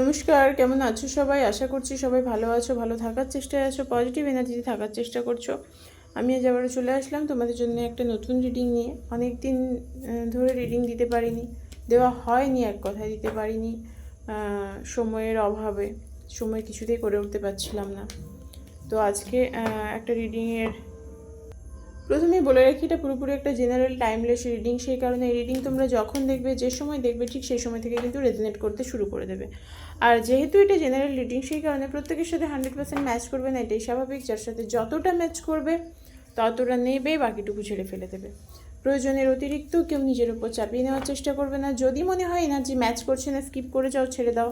নমস্কার, কেমন আছো সবাই? আশা করছি সবাই ভালো আছো, ভালো থাকার চেষ্টায় আছো পজিটিভ এনার্জিতে থাকার চেষ্টা করছ। আমি আজ আবারও চলে আসলাম তোমাদের জন্য একটা নতুন রিডিং নিয়ে। অনেক দিন ধরে রিডিং দিতে পারিনি, দেওয়া হয়নি এক কথায় দিতে পারিনি সময়ের অভাবে, সময় কিছুতেই করে উঠতে পারছিলাম না। তো আজকে একটা রিডিংয়ের প্রথমেই বলে রাখি, এটা পুরোপুরি একটা জেনারেল টাইমলেস রিডিং সেই কারণে এই রিডিং তোমরা যখন দেখবে, যে সময় দেখবে, ঠিক সেই সময় থেকে কিন্তু রেজনেট করতে শুরু করে দেবে। আর যেহেতু এটা জেনারেল রিডিং সেই কারণে প্রত্যেকের সাথে হান্ড্রেড পার্সেন্ট ম্যাচ করবে না, এটাই স্বাভাবিক। যার সাথে যতটা ম্যাচ করবে, ততটা নেবে, বাকিটুকু ছেড়ে ফেলে দেবে। প্রয়োজনের অতিরিক্ত কেউ নিজের উপর চাপিয়ে নেওয়ার চেষ্টা করবে না। যদি মনে হয়, এনার্জি ম্যাচ করছে না স্কিপ করে যাও, ছেড়ে দাও,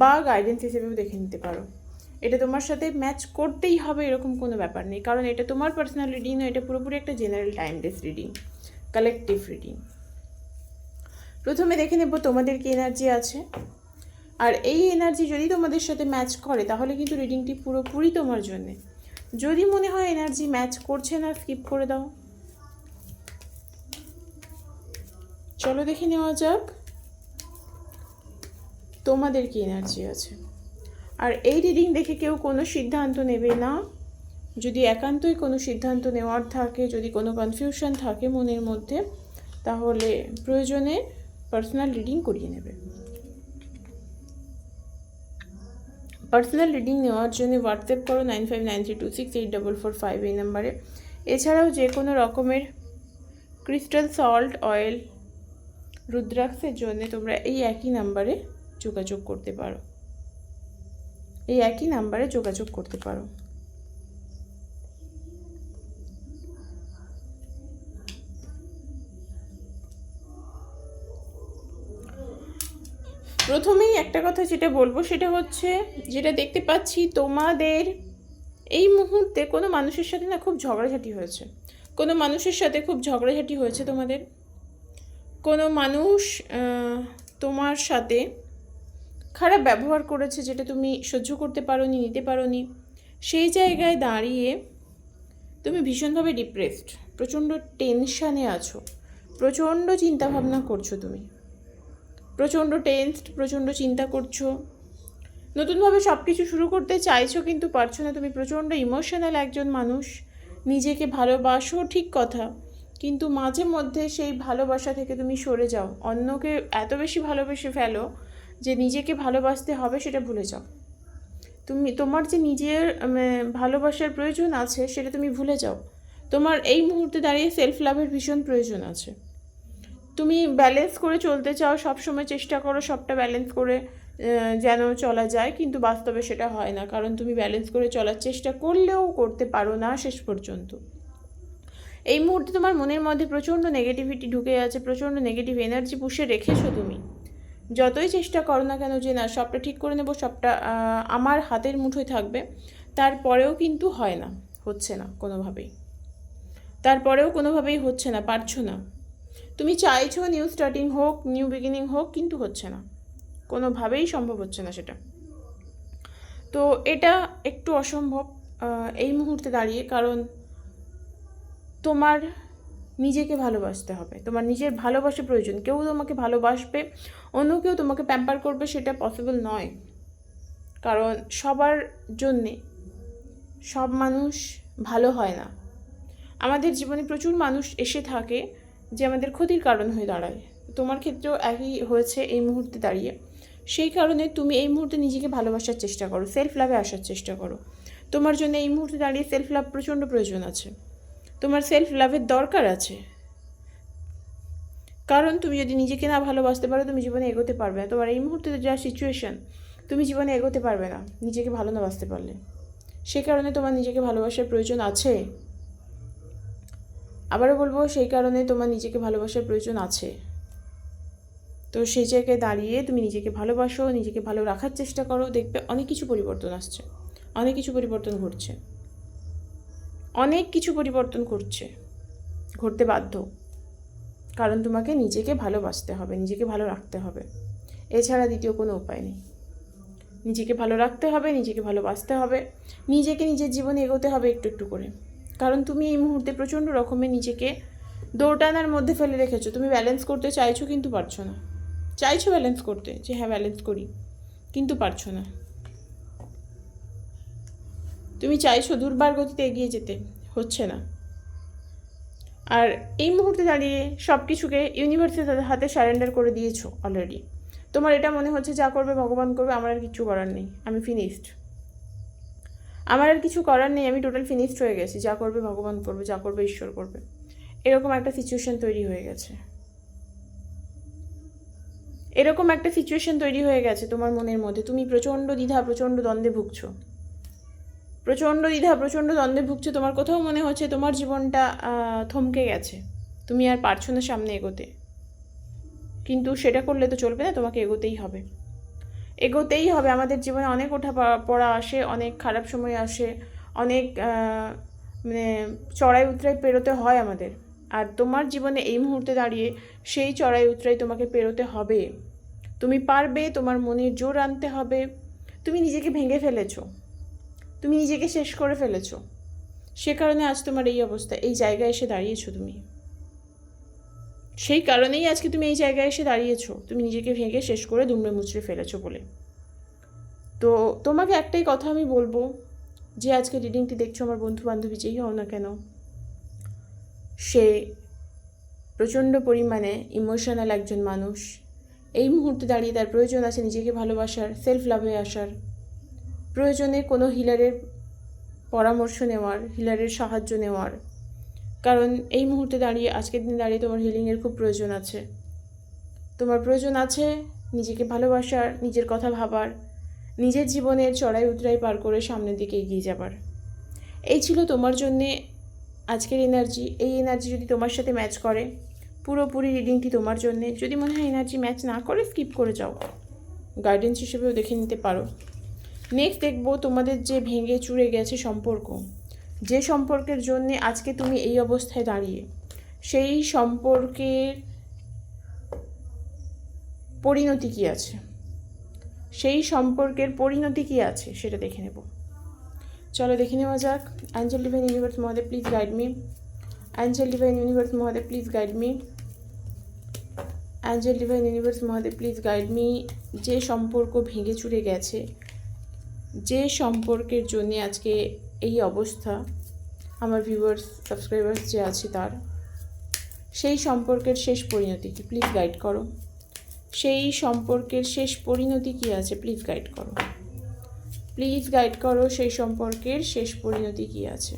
বা গাইডেন্স হিসেবেও দেখে নিতে পারো। এটা তোমার সাথে ম্যাচ করতেই হবে এরকম কোনো ব্যাপার নেই। কারণ এটা তোমার পার্সোনাল রিডিং নয় এটা পুরোপুরি একটা general time timeless reading collective reading প্রথমে দেখে নেব তোমাদের কি এনার্জি আছে। আর এই এনার্জি যদি তোমাদের সাথে ম্যাচ করে, তাহলে কিন্তু রিডিংটি পুরোপুরি তোমার জন্যে। যদি মনে হয় এনার্জি ম্যাচ করছে না স্কিপ করে দাও। চলো দেখে নেওয়া যাক তোমাদের কি এনার্জি আছে। আর এই রিডিং দেখে কেউ কোনো সিদ্ধান্ত নেবে না। যদি একান্তই কোনো সিদ্ধান্ত নেওয়ার থাকে, যদি কোনো কনফিউশন থাকে মনের মধ্যে, তাহলে প্রয়োজনে পার্সোনাল রিডিং করিয়ে নেবে। পার্সোনাল রিডিং নেওয়ার জন্য হোয়াটসঅ্যাপ করো nine five nine three two six eight double four five এই নাম্বারে এছাড়াও যে কোনো রকমের ক্রিস্টাল সল্ট অয়েল রুদ্রাক্ষের জন্য তোমরা এই একই নাম্বারে যোগাযোগ করতে পারো। এই একই নাম্বারে যোগাযোগ করতে পারো। প্রথমেই একটা কথা যেটা বলব, সেটা হচ্ছে যেটা দেখতে পাচ্ছি তোমাদের, এই মুহূর্তে কোনো মানুষের সাথে না খুব ঝগড়াঝাটি হয়েছে। কোনো মানুষের সাথে খুব ঝগড়াঝাটি হয়েছে তোমাদের। কোনো মানুষ তোমার সাথে খারাপ ব্যবহার করেছে যেটা তুমি সহ্য করতে পারোনি, নিতে পারোনি, সেই জায়গায় দাঁড়িয়ে তুমি ভীষণভাবে ডিপ্রেসড প্রচণ্ড টেনশানে আছো, প্রচণ্ড চিন্তাভাবনা করছ তুমি, প্রচণ্ড টেনসড প্রচণ্ড চিন্তা করছ, নতুনভাবে সব কিছু শুরু করতে চাইছো কিন্তু পারছ না, তুমি প্রচণ্ড ইমোশনাল একজন মানুষ, নিজেকে ভালোবাসো, ঠিক কথা, কিন্তু মাঝে মধ্যে সেই ভালোবাসা থেকে তুমি সরে যাও, অন্যকে এত বেশি ভালোবেসে ফেলো যে নিজেকে ভালোবাসতে হবে সেটা ভুলে যাও। তুমি, তোমার যে নিজের ভালোবাসার প্রয়োজন আছে সেটা তুমি ভুলে যাও। তোমার এই মুহূর্তে দাঁড়িয়ে সেলফ লাভের ভীষণ প্রয়োজন আছে। তুমি ব্যালেন্স করে চলতে চাও সব সময় চেষ্টা করো সবটা ব্যালেন্স করে যেন চলা যায়, কিন্তু বাস্তবে সেটা হয় না। কারণ তুমি ব্যালেন্স করে চলার চেষ্টা করলেও করতে পারো না শেষ পর্যন্ত। এই মুহূর্তে তোমার মনের মধ্যে প্রচণ্ড নেগেটিভিটি ঢুকে আছে, প্রচণ্ড নেগেটিভ এনার্জি পুষে রেখেছো তুমি। যতই চেষ্টা করো না কেন যে না, সবটা ঠিক করে নেব, সবটা আমার হাতের মুঠোয় থাকবে, তারপরেও কিন্তু হয় না, হচ্ছে না কোনোভাবেই। তারপরেও কোনোভাবেই হচ্ছে না, পারছ না। তুমি চাইছো নিউ স্টার্টিং হোক নিউ বিগিনিং হোক, কিন্তু হচ্ছে না। কোনোভাবেই সম্ভব হচ্ছে না সেটা। তো এটা একটু অসম্ভব এই মুহূর্তে দাঁড়িয়ে, কারণ তোমার নিজেকে ভালোবাসতে হবে। তোমার নিজের ভালোবাসা প্রয়োজন। কেউ তোমাকে ভালোবাসবে, অন্য কেউ তোমাকে প্যাম্পার করবে সেটা পসিবল নয়। কারণ সবার জন্যে সব মানুষ ভালো হয় না। আমাদের জীবনে প্রচুর মানুষ এসে থাকে যে আমাদের ক্ষতির কারণ হয়ে দাঁড়ায়। তোমার ক্ষেত্রেও একই হয়েছে এই মুহূর্তে দাঁড়িয়ে। সেই কারণে তুমি এই মুহূর্তে নিজেকে ভালোবাসার চেষ্টা করো সেলফ লাভে আসার চেষ্টা করো। তোমার জন্য এই মুহূর্তে দাঁড়িয়ে সেলফ লাভ প্রচণ্ড প্রয়োজন আছে। তোমার সেলফ লাভের দরকার আছে। কারণ তুমি যদি নিজেকে না ভালোবাসতে পারো, তুমি জীবনে এগোতে পারবে না। তোমার এই মুহূর্তে যা সিচুয়েশন তুমি জীবনে এগোতে পারবে না নিজেকে ভালো না বাসতে পারলে। সেই কারণে তোমার নিজেকে ভালোবাসার প্রয়োজন আছে। আবারও বলব, সেই কারণে তোমার নিজেকে ভালোবাসার প্রয়োজন আছে। তো সেই জায়গায় দাঁড়িয়ে তুমি নিজেকে ভালোবাসো, নিজেকে ভালো রাখার চেষ্টা করো, দেখবে অনেক কিছু পরিবর্তন আসছে। অনেক কিছু পরিবর্তন ঘটছে। অনেক কিছু পরিবর্তন করছে, ঘটতে বাধ্য। কারণ তোমাকে নিজেকে ভালোবাসতে হবে, নিজেকে ভালো রাখতে হবে। এছাড়া দ্বিতীয় কোনো উপায় নেই। নিজেকে ভালো রাখতে হবে, নিজেকে ভালোবাসতে হবে, নিজেকে নিজের জীবনে এগোতে হবে একটু একটু করে। কারণ তুমি এই মুহূর্তে প্রচণ্ড রকমের নিজেকে দৌড়টানার মধ্যে ফেলে রেখেছো। তুমি ব্যালেন্স করতে চাইছো কিন্তু পারছ না। চাইছো ব্যালেন্স করতে যে হ্যাঁ ব্যালেন্স করি, কিন্তু পারছ না। তুমি চাইছো দুর্বার গতিতে এগিয়ে যেতে, হচ্ছে না। আর এই মুহূর্তে দাঁড়িয়ে সব কিছুকে ইউনিভার্সে তাদের হাতে সারেন্ডার করে দিয়েছ অলরেডি তোমার এটা মনে হচ্ছে যা করবে ভগবান করবে, আমার আর কিছু করার নেই, আমি ফিনিশড আমার আর কিছু করার নেই, আমি টোটাল ফিনিশড হয়ে গেছি, যা করবে ভগবান করবে, যা করবে ঈশ্বর করবে। এরকম একটা সিচুয়েশন তৈরি হয়ে গেছে। এরকম একটা সিচুয়েশন তৈরি হয়ে গেছে তোমার মনের মধ্যে। তুমি প্রচণ্ড দ্বিধা, প্রচণ্ড দ্বন্দ্বে ভুগছো। প্রচণ্ড দ্বিধা, প্রচণ্ড দ্বন্দ্বে ভুগছে। তোমার কোথাও মনে হচ্ছে তোমার জীবনটা থমকে গেছে। তুমি আর পারছ না সামনে এগোতে। কিন্তু সেটা করলে তো চলবে না, তোমাকে এগোতেই হবে। এগোতেই হবে। আমাদের জীবনে অনেক ওঠা পড়া আসে, অনেক খারাপ সময় আসে, অনেক মানে চড়াই উতরাই পেরোতে হয় আমাদের। আর তোমার জীবনে এই মুহূর্তে দাঁড়িয়ে সেই চড়াই উতরাই তোমাকে পেরোতে হবে। তুমি পারবে, তোমার মনে জোর আনতে হবে। তুমি নিজেকে ভেঙে ফেলেছো। তুমি নিজেকে শেষ করে ফেলেছো। সে কারণে আজ তোমার এই অবস্থা, এই জায়গায় এসে দাঁড়িয়েছো তুমি। সেই কারণেই আজকে তুমি এই জায়গায় এসে দাঁড়িয়েছো। তুমি নিজেকে ভেঙে শেষ করে দুমড়ে মুচড়ে ফেলেছো বলে। তো তোমাকে একটাই কথা আমি বলব, যে আজকে রিডিংটি দেখছ আমার বন্ধু বান্ধবী যেই হও না কেন, সে প্রচণ্ড পরিমাণে ইমোশনাল একজন মানুষ। এই মুহূর্তে দাঁড়িয়ে তার প্রয়োজন আছে নিজেকে ভালোবাসার সেলফ লাভে আসার। প্রয়োজনে কোনো হিলারের পরামর্শ নেওয়ার, হিলারের সাহায্য নেওয়ার। কারণ এই মুহূর্তে দাঁড়িয়ে, আজকের দিনে দাঁড়িয়ে তোমার হিলিংয়ের খুব প্রয়োজন আছে। তোমার প্রয়োজন আছে নিজেকে ভালোবাসার, নিজের কথা ভাবার, নিজের জীবনের চড়াই উতরাই পার করে সামনের দিকে এগিয়ে যাবার। এই ছিল তোমার জন্যে আজকের এনার্জি। এই এনার্জি যদি তোমার সাথে ম্যাচ করে, পুরোপুরি রিডিংটি তোমার জন্যে। যদি মনে হয় এনার্জি ম্যাচ না করে, স্কিপ করে যাও। গাইডেন্স হিসেবেও দেখে নিতে পারো। নেক্সট দেখব তোমাদের যে ভেঙে চুরে গেছে সম্পর্ক। যে সম্পর্কের জন্যে আজকে তুমি এই অবস্থায় দাঁড়িয়ে, সেই সম্পর্কের পরিণতি কী আছে? সেই সম্পর্কের পরিণতি কী আছে? সেটা দেখে নেব। চলো দেখে নেওয়া যাক। Angel divine universe Mahadev please guide me angel divine universe Mahadev please guide me angel divine universe Mahadev please guide me যে সম্পর্ক ভেঙে চুরে গেছে যে সম্পর্কের জন্য আজকে এই অবস্থা, আমার ভিউয়ার্স সাবস্ক্রাইবার্স যে আছে তার, সেই সম্পর্কের শেষ পরিণতি কি? প্লিজ গাইড করো। সেই সম্পর্কের শেষ পরিণতি কি আছে? প্লিজ গাইড করো। প্লিজ গাইড করো সেই সম্পর্কের শেষ পরিণতি কি আছে।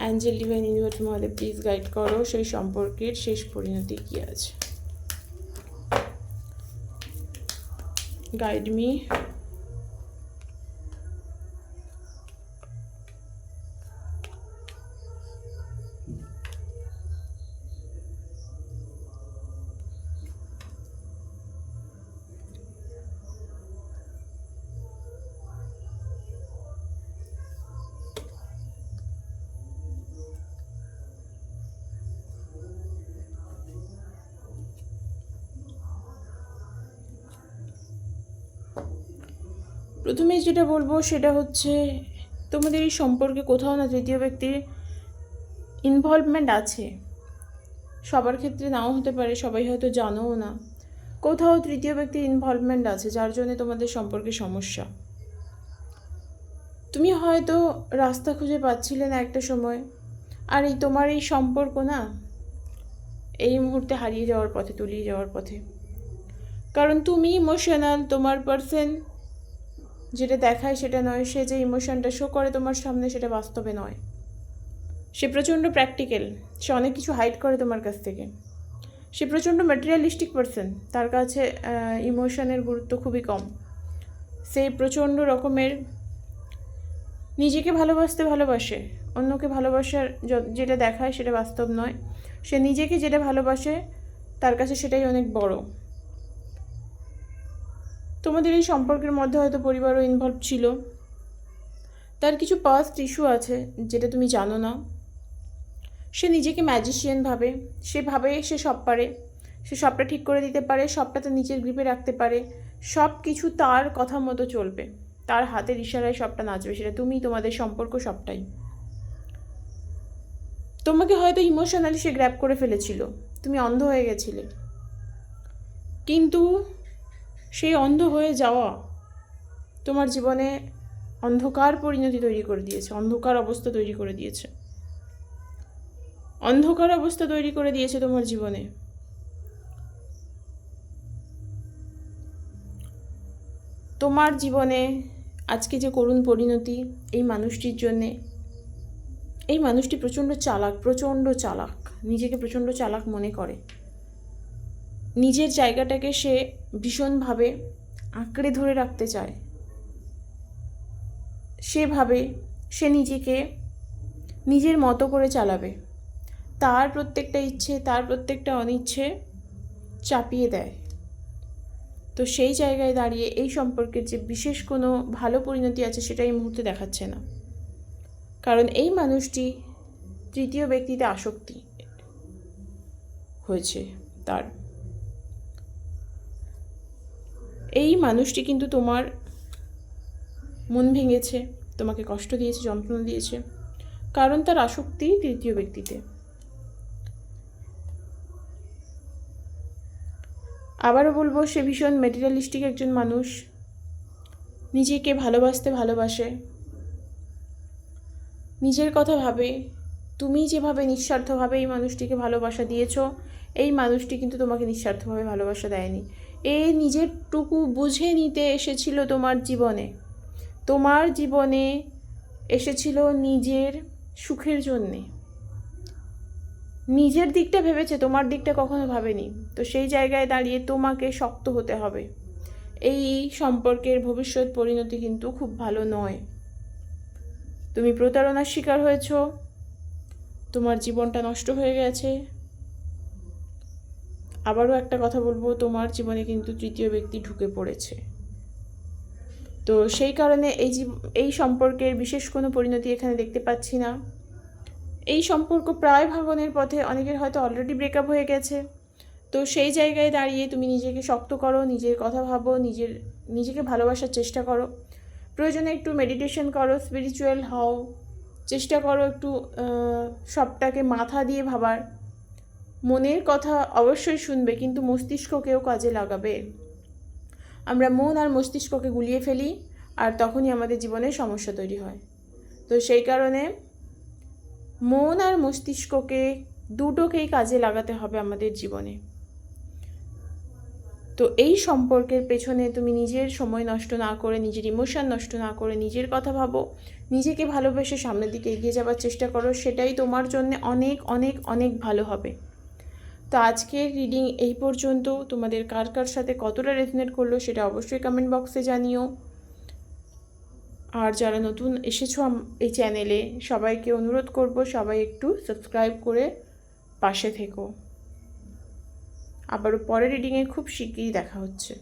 Angel divine universe Mahadev please guide করো সেই সম্পর্কের শেষ পরিণতি কি আছে। গাইড মি প্রথমে যেটা বলব সেটা হচ্ছে, তোমাদের এই সম্পর্কে কোথাও না তৃতীয় ব্যক্তির ইনভলভমেন্ট আছে। সবার ক্ষেত্রে নাও হতে পারে, সবাই হয়তো জানোও না। কোথাও তৃতীয় ব্যক্তির ইনভলভমেন্ট আছে, যার জন্য তোমাদের সম্পর্কে সমস্যা। তুমি হয়তো রাস্তা খুঁজে পাচ্ছিলে না একটা সময়, আর এই তোমার এই সম্পর্ক না, এই মুহূর্তে হারিয়ে যাওয়ার পথে, তলিয়ে যাওয়ার পথে। কারণ তুমি ইমোশনাল তোমার পার্সন যেটা দেখায় সেটা নয়, সে যে ইমোশনটা শো করে তোমার সামনে সেটা বাস্তবে নয়। সে প্রচণ্ড প্র্যাকটিক্যাল সে অনেক কিছু হাইড করে তোমার কাছ থেকে। সে প্রচণ্ড ম্যাটেরিয়ালিস্টিক পার্সন তার কাছে ইমোশনের গুরুত্ব খুবই কম। সে প্রচণ্ড রকমের নিজেকে ভালোবাসতে ভালোবাসে, অন্যকে ভালোবাসার যেটা দেখায় সেটা বাস্তব নয়। সে নিজেকে যেটা ভালোবাসে, তার কাছে সেটাই অনেক বড়। তোমাদের এই সম্পর্কের মধ্যে হয়তো পরিবারও ইনভলভ ছিল। তার কিছু পাস্ট ইস্যু আছে, যেটা তুমি জানো না। সে নিজেকে ম্যাজিশিয়ান ভাবে, সে ভাবে সে সব পারে। সে সবটা ঠিক করে দিতে পারে, সবটা তো নিজের গ্রিপে রাখতে পারে। সব কিছু তার কথা মতো চলবে। তার হাতের ইশারায় সবটা নাচবে, সেটা তুমি, তোমাদের সম্পর্ক সবটাই। তোমাকে হয়তো ইমোশনালি সে গ্র্যাপ করে ফেলেছিল। তুমি অন্ধ হয়ে গেছিলে। কিন্তু সেই অন্ধ হয়ে যাওয়া তোমার জীবনে অন্ধকার পরিণতি তৈরি করে দিয়েছে, অন্ধকার অবস্থা তৈরি করে দিয়েছে। অন্ধকার অবস্থা তৈরি করে দিয়েছে তোমার জীবনে। তোমার জীবনে আজকে যে করুণ পরিণতি, এই মানুষটির জন্যে, এই মানুষটি প্রচণ্ড চালাক প্রচণ্ড চালাক, নিজেকে প্রচণ্ড চালাক মনে করে। নিজের জায়গাটাকে সে ভীষণভাবে আঁকড়ে ধরে রাখতে চায়। সেভাবে সে নিজেকে নিজের মতো করে চালাবে। তার প্রত্যেকটা ইচ্ছে, তার প্রত্যেকটা অনিচ্ছে চাপিয়ে দেয়। তো সেই জায়গায় দাঁড়িয়ে এই সম্পর্কের যে বিশেষ কোনো ভালো পরিণতি আছে সেটা এই মুহূর্তে দেখাচ্ছে না। কারণ এই মানুষটি তৃতীয় ব্যক্তিতে আসক্তি হয়েছে তার। এই মানুষটি কিন্তু তোমার মন ভেঙেছে, তোমাকে কষ্ট দিয়েছে, যন্ত্রণা দিয়েছে। কারণ তার আসক্তি তৃতীয় ব্যক্তিতে। আবারও বলব, সে ভীষণ মেটেরিয়ালিস্টিক একজন মানুষ। নিজেকে ভালোবাসতে ভালোবাসে। নিজের কথা ভাবে, তুমি যেভাবে নিঃস্বার্থভাবে এই মানুষটিকে ভালোবাসা দিয়েছ, এই মানুষটি কিন্তু তোমাকে নিঃস্বার্থভাবে ভালোবাসা দেয়নি। এ নিজের টুকু বুঝে নিতে এসেছিল তোমার জীবনে। তোমার জীবনে এসেছিল নিজের সুখের জন্যে। নিজের দিকটা ভেবেছে, তোমার দিকটা কখনো ভাবেনি। তো সেই জায়গায় দাঁড়িয়ে তোমাকে শক্ত হতে হবে। এই সম্পর্কের ভবিষ্যৎ পরিণতি কিন্তু খুব ভালো নয়। তুমি প্রতারণার শিকার হয়েছ। তোমার জীবনটা নষ্ট হয়ে গেছে। আবারও একটা কথা বলব, তোমার জীবনে কিন্তু তৃতীয় ব্যক্তি ঢুকে পড়েছে। তো সেই কারণে এই জীব- এই সম্পর্কের বিশেষ কোনো পরিণতি এখানে দেখতে পাচ্ছি না। এই সম্পর্ক প্রায় ভাঙনের পথে অনেকের হয়তো অলরেডি ব্রেকআপ হয়ে গেছে। তো সেই জায়গায় দাঁড়িয়ে তুমি নিজেকে শক্ত করো, নিজের কথা ভাবো, নিজের, নিজেকে ভালোবাসার চেষ্টা করো। প্রয়োজনে একটু মেডিটেশন করো স্পিরিচুয়াল হও। চেষ্টা করো একটু সবটাকে মাথা দিয়ে ভাবার। মনের কথা অবশ্যই শুনবে, কিন্তু মস্তিষ্ককেও কাজে লাগাবে। আমরা মন আর মস্তিষ্ককে গুলিয়ে ফেলি, আর তখনই আমাদের জীবনে সমস্যা তৈরি হয়। তো সেই কারণে মন আর মস্তিষ্ককে দুটোকেই কাজে লাগাতে হবে আমাদের জীবনে। তো এই সম্পর্কের পেছনে তুমি নিজের সময় নষ্ট না করে, নিজের ইমোশন নষ্ট না করে নিজের কথা ভাবো, নিজেকে ভালোবেসে সামনের দিকে এগিয়ে যাওয়ার চেষ্টা করো, সেটাই তোমার জন্য অনেক অনেক অনেক ভালো হবে। তো আজকের রিডিং এই পর্যন্ত। তোমাদের কার কার সাথে কতটা রেজনেট করল সেটা অবশ্যই কমেন্ট বক্সে জানিও। আর যারা নতুন এসেছ এই চ্যানেলে সবাইকে অনুরোধ করব সবাই একটু সাবস্ক্রাইব করে পাশে থেকো। আবারও পরের রিডিংয়ে খুব শিগগিরই দেখা হচ্ছে।